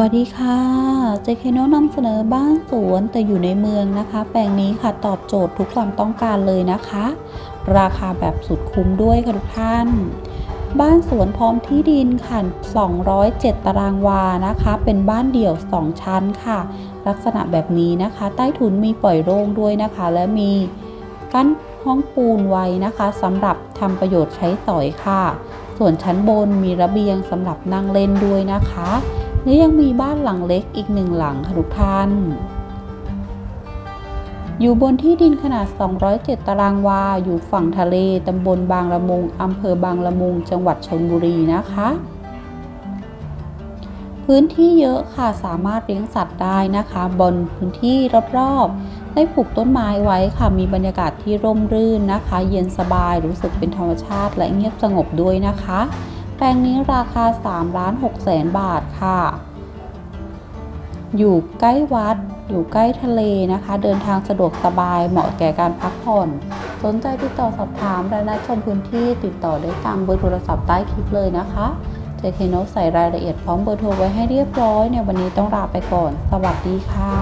วัสดีค่ะเจคโนนำเสนอบ้านสวนแต่อยู่ในเมืองนะคะ แปลงนี้ค่ะตอบโจทย์ทุกความต้องการเลยนะคะ ราคาแบบสุดคุ้มด้วยค่ะทุกท่าน บ้านสวนพร้อมที่ดินค่ะ 207 ตารางวานะคะ เป็นบ้านเดี่ยว 2 ชั้นค่ะ ลักษณะแบบนี้นะคะ ใต้ถุนมีปล่อยโล่งด้วยนะคะ และมีกั้นห้องปูนไว้นะคะสำหรับทำประโยชน์ใช้สอยค่ะ ส่วนชั้นบนมีระเบียงสำหรับนั่งเล่นด้วยนะคะ และยังมีบ้านหลังเล็กอีกหนึ่งหลังค่ะทุกท่าน อยู่บนที่ดินขนาด 207 ตารางวา อยู่ฝั่งทะเล ตำบลบางละมุง อำเภอบางละมุง จังหวัดชลบุรีนะคะ พื้นที่เยอะค่ะ สามารถเลี้ยงสัตว์ได้นะคะ บนพื้นที่รอบๆ ได้ปลูกต้นไม้ไว้ค่ะ มีบรรยากาศที่ร่มรื่นนะคะ เย็นสบาย รู้สึกเป็นธรรมชาติและเงียบสงบด้วยนะคะ ลงนี้ราคา3ล้าน6แสนบาทค่ะ อยู่ใกล้วัด อยู่ใกล้ทะเลนะคะ เดินทางสะดวกสบายเหมาะแก่การพักผ่อน สนใจติดต่อสอบถามและนัดชมพื้นที่ติดต่อได้ตามเบอร์โทรศัพท์ใต้คลิปเลยนะคะเจเคโนใส่รายละเอียดพร้อมเบอร์โทรไว้ให้เรียบร้อยในวันนี้ต้องลาไปก่อน สวัสดีค่ะ